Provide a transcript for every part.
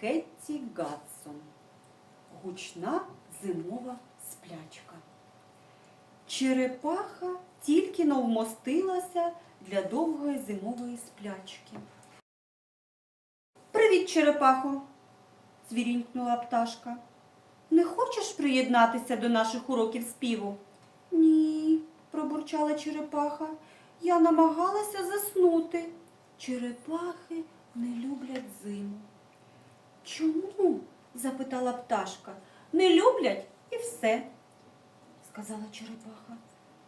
Персі Гадсон. Гучна зимова сплячка. Черепаха тільки но вмостилася для довгої зимової сплячки. Привіт, черепахо, звірінькнула пташка. Не хочеш приєднатися до наших уроків співу? Ні, пробурчала черепаха. Я намагалася заснути. Черепахи не люблять зиму. Чому? Запитала пташка. Не люблять і все, сказала черепаха.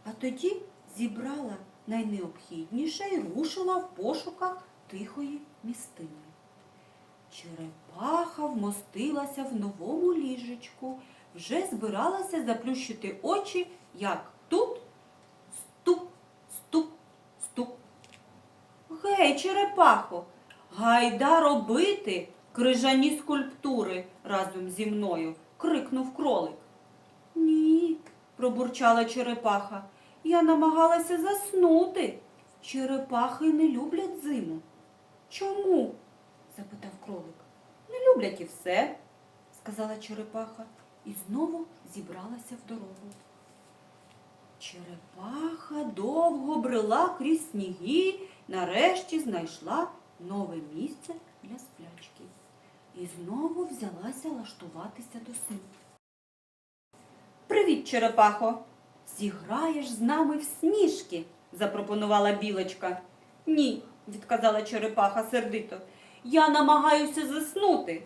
А тоді зібрала найнеобхідніше і рушила в пошуках тихої містини. Черепаха вмостилася в новому ліжечку, вже збиралася заплющити очі, як тут стук, стук, стук. Гей, черепахо, гайда робити крижані скульптури разом зі мною, крикнув кролик. Ні, пробурчала черепаха. Я намагалася заснути. Черепахи не люблять зиму. Чому? запитав кролик. Не люблять і все, сказала черепаха і знову зібралася в дорогу. Черепаха довго брела крізь сніги, нарешті знайшла нове місце для сплячки. І знову взялася лаштуватися до сну. Привіт, черепахо. Зіграєш з нами в сніжки, запропонувала білочка. Ні, відказала черепаха сердито. Я намагаюся заснути.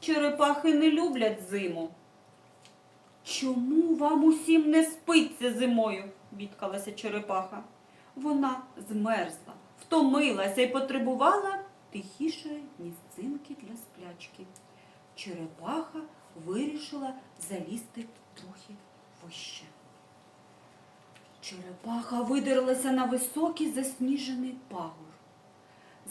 Черепахи не люблять зиму. Чому вам усім не спиться зимою? бідкалася черепаха. Вона змерзла, втомилася і потребувала тихішої місцинки для сплячки. Черепаха вирішила залізти трохи вище. Черепаха видерлася на високий засніжений пагор.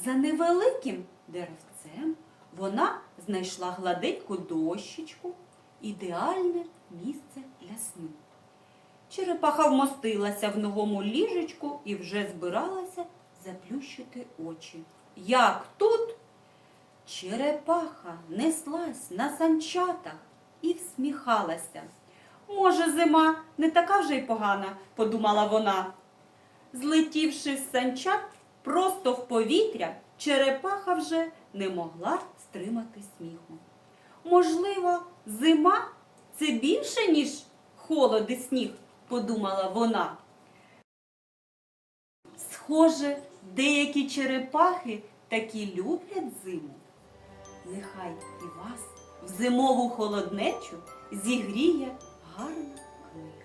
За невеликим деревцем вона знайшла гладеньку дощечку, ідеальне місце для сну. Черепаха вмостилася в новому ліжечку і вже збиралася заплющити очі. Як тут? Черепаха неслась на санчатах і всміхалася. Може, зима не така вже й погана, подумала вона. Злетівши з санчат просто в повітря, черепаха вже не могла стримати сміху. Можливо, зима це більше, ніж холод і сніг, подумала вона. Схоже, деякі черепахи такі люблять зиму. Нехай і вас в зимову холоднечу зігріє гарна книга.